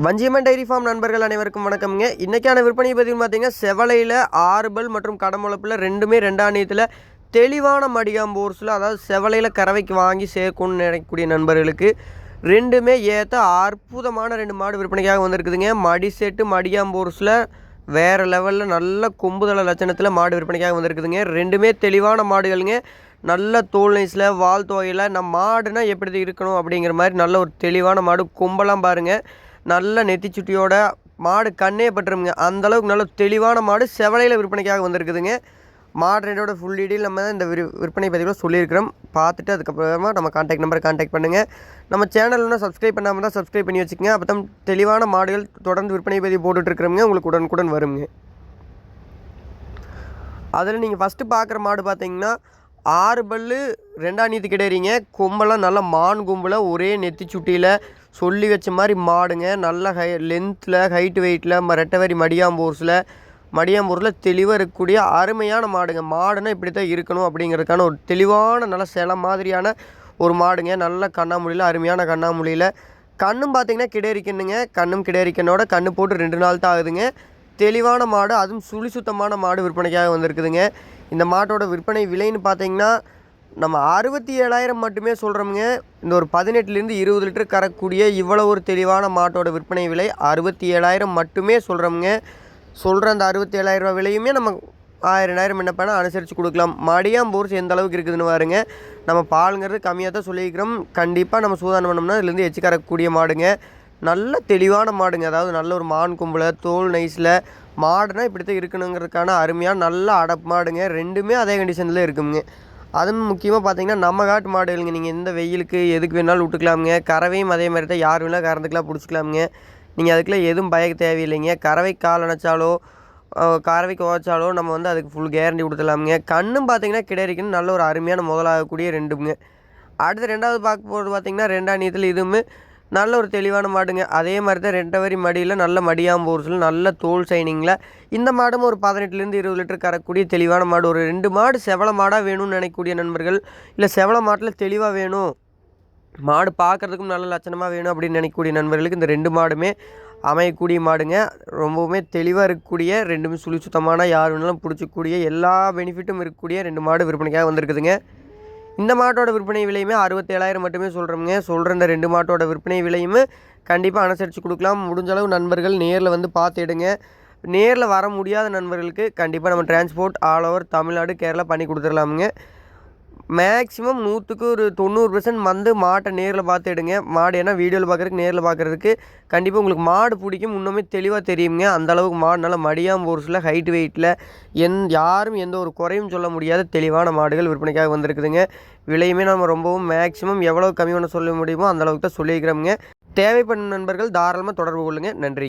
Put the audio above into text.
Vanjiamman dairy farm நண்பர்கள் அனைவருக்கும் வணக்கம்ங்க. இன்றைக்கான விற்பனை பதிவு பார்த்தீங்கன்னா செவலையில் ஆறுபல் மற்றும் கடமுளப்பில் ரெண்டுமே ரெண்டாணியத்தில் தெளிவான மடியாம்போர்ஸில் அதாவது செவலையில் கறவைக்கு வாங்கி சேர்க்கணும்னு நினைக்கக்கூடிய நண்பர்களுக்கு ரெண்டுமே ஏற்ற அற்புதமான ரெண்டு மாடு விற்பனைக்காக வந்திருக்குதுங்க. மடி செட்டு மடியாம்போர்ஸில் வேறு லெவலில் நல்ல கொம்புதள லட்சணத்தில் மாடு விற்பனைக்காக வந்திருக்குதுங்க. ரெண்டுமே தெளிவான மாடுகளுங்க. நல்ல தோல் நைஸில் வால் தோகையில் நம்ம மாடுனா எப்படி இருக்கணும் அப்படிங்கிற மாதிரி நல்ல ஒரு தெளிவான மாடு கொம்பெல்லாம் பாருங்கள் நல்ல நெத்திச்சுட்டியோட மாடு கண்ணே பட்டுருமுங்க. அந்தளவுக்கு நல்ல தெளிவான மாடு செவலையில் விற்பனைக்காக வந்திருக்குதுங்க. மாடு ரேட்டோட ஃபுல் டீட்டெயில் நம்ம தான் இந்த விரு விற்பனை பதிவில் சொல்லியிருக்கிறோம். பார்த்துட்டு அதுக்கப்புறமா நம்ம காண்டாக்ட் நம்பரை காண்டாக்ட் பண்ணுங்கள் நம்ம சேனல் ஒன்றும் சப்ஸ்கிரைப் பண்ணாமல் தான் சப்ஸ்கிரைப் பண்ணி வச்சுக்கோங்க. அப்போ தான் தெளிவான மாடுகள் தொடர்ந்து விற்பனை பதிவு போட்டுட்ருக்குறோங்க உங்களுக்கு உடனுக்குடன் வருங்க. அதில் நீங்கள் ஃபஸ்ட்டு பார்க்குற மாடு பார்த்தீங்கன்னா ஆறு பல்லு ரெண்டாம் நீத்து கிடையாறீங்க. கொம்பெல்லாம் நல்லா மான் கொம்பில் ஒரே நெத்தி சுட்டியில் சொல்லி வச்ச மாதிரி மாடுங்க. நல்ல ஹை லென்த்தில் ஹைட் வெயிட்டில் ரெட்டவரி மடியாம்பூர்ஸில். மடியாம்பூரில் தெளிவாக இருக்கக்கூடிய அருமையான மாடுங்க. மாடுனா இப்படி தான் இருக்கணும் அப்படிங்கிறதுக்கான ஒரு தெளிவான நல்ல சில மாதிரியான ஒரு மாடுங்க. நல்ல கண்ணாமொழியில் அருமையான கண்ணாமொழியில் கண்ணும் பார்த்தீங்கன்னா கிடையறிக்கணுங்க. கண்ணும் கிடையறிக்கனோட கண்ணு போட்டு ரெண்டு நாள் தான் ஆகுதுங்க. தெளிவான மாடு அதுவும் சுழி சுத்தமான மாடு விற்பனைக்காக வந்திருக்குதுங்க. இந்த மாட்டோட விற்பனை விலைன்னு பார்த்தீங்கன்னா நம்ம அறுபத்தி ஏழாயிரம் மட்டுமே சொல்கிறோமுங்க இந்த ஒரு பதினெட்டுலேருந்து இருபது லிட்டர் கறக்கூடிய இவ்வளோ ஒரு தெளிவான மாட்டோட விற்பனை விலை அறுபத்தி ஏழாயிரம் மட்டுமே சொல்கிறோமுங்க சொல்கிற அந்த அறுபத்தி ஏழாயிரம் ரூபா விலையுமே நம்ம ஆயிரம் ரெண்டாயிரம் என்ன பண்ணால் அனுசரித்து கொடுக்கலாம். மடியாம்பூர்ஸ் எந்த அளவுக்கு இருக்குதுன்னு பாருங்க. நம்ம பாலுங்கிறது கம்மியாக தான் சொல்லியிருக்கிறோம். கண்டிப்பாக நம்ம சூதானம் பண்ணோம்னா இதுலேருந்து எச்சு கறக்கக்கூடிய மாடுங்க. நல்ல தெளிவான மாடுங்க. அதாவது நல்ல ஒரு மான் கும்பலை தோல் நைஸில் மாடுனா இப்படி தான் இருக்கணுங்கிறதுக்கான அருமையாக நல்ல அடப்பு மாடுங்க. ரெண்டுமே அதே கண்டிஷனில் இருக்குங்க. அதுவும் முக்கியமாக பார்த்தீங்கன்னா நம்ம காட்டு மாடுகளுங்க நீங்கள் எந்த வெயிலுக்கு எதுக்கு வேணாலும் விட்டுக்கலாமுங்க. கறவையும் அதே மாதிரி தான் யார் வேணாலும் கறந்துக்கலாம் பிடிச்சிக்கலாமுங்க. நீங்கள் அதுக்குலாம் எதுவும் பயக்க தேவையில்லைங்க. கறவை கால் அணைச்சாலோ கறவைக்கு உழைச்சாலோ நம்ம வந்து அதுக்கு ஃபுல் கேரண்டி கொடுத்துடலாமுங்க. கண்ணும் பார்த்தீங்கன்னா கிடைக்குன்னு நல்ல ஒரு அருமையான முதலாகக்கூடிய ரெண்டுங்க. அடுத்து ரெண்டாவது பார்க்க போகிறது பார்த்தீங்கன்னா ரெண்டாம் நீத்தில் இதுவுமே நல்ல ஒரு தெளிவான மாடுங்க. அதே மாதிரி தான் ரெண்டவரி மடியில் நல்ல மடியாம்பூர்ஸில் நல்ல தோல் சைனிங்கில் இந்த மாடும் ஒரு பதினெட்டுலேருந்து இருபது லிட்டர் கறக்கூடிய தெளிவான மாடு. ஒரு ரெண்டு மாடு செவல மாடாக வேணும்னு நினைக்கக்கூடிய நண்பர்கள் இல்லை செவல மாட்டில் தெளிவாக வேணும் மாடு பார்க்குறதுக்கும் நல்ல லட்சணமாக வேணும் அப்படின்னு நினைக்கக்கூடிய நண்பர்களுக்கு இந்த ரெண்டு மாடுமே அமையக்கூடிய மாடுங்க. ரொம்பவுமே தெளிவாக இருக்கக்கூடிய ரெண்டுமே சுழி சுத்தமான யார் வேணாலும் பிடிச்சக்கூடிய எல்லா பெனிஃபிட்டும் இருக்கக்கூடிய ரெண்டு மாடு விற்பனைக்காக வந்திருக்குதுங்க. இந்த மாட்டோட விற்பனை விலையுமே அறுபத்தேழாயிரம் மட்டுமே சொல்கிறோங்க சொல்கிற இந்த ரெண்டு மாட்டோட விற்பனை விலையுமே கண்டிப்பாக அனுசரித்து கொடுக்கலாம். முடிஞ்ச அளவு நண்பர்கள் நேரில் வந்து பார்த்து எடுங்க. நேரில் வர முடியாத நண்பர்களுக்கு கண்டிப்பாக நம்ம transport all over Tamil Nadu Kerala பண்ணி கொடுத்துடலாமுங்க. மேக்ஸிமம் நூற்றுக்கு ஒரு தொண்ணூறு பர்சன்ட் வந்து மாட்டை நேரில் பார்த்து எடுங்க. மாடு ஏன்னா வீடியோவில் பார்க்குறதுக்கு நேரில் பார்க்குறதுக்கு கண்டிப்பாக உங்களுக்கு மாடு பிடிக்கும். இன்னுமே தெளிவாக தெரியுங்க அந்தளவுக்கு மாடு நல்லா மடியாம் போர்ஸில் ஹைட் வெயிட்டில் எந் யாரும் எந்த ஒரு குறையும் சொல்ல முடியாத தெளிவான மாடுகள் விற்பனைக்காக வந்திருக்குதுங்க. விலையுமே நம்ம ரொம்பவும் மேக்ஸிமம் எவ்வளோ கம்மி பண்ண சொல்ல முடியுமோ அந்தளவுக்கு தான் சொல்லியிருக்கிறோமுங்க. தேவைப்படும் நண்பர்கள் தாராளமாக தொடர்பு கொள்ளுங்கள் நன்றி.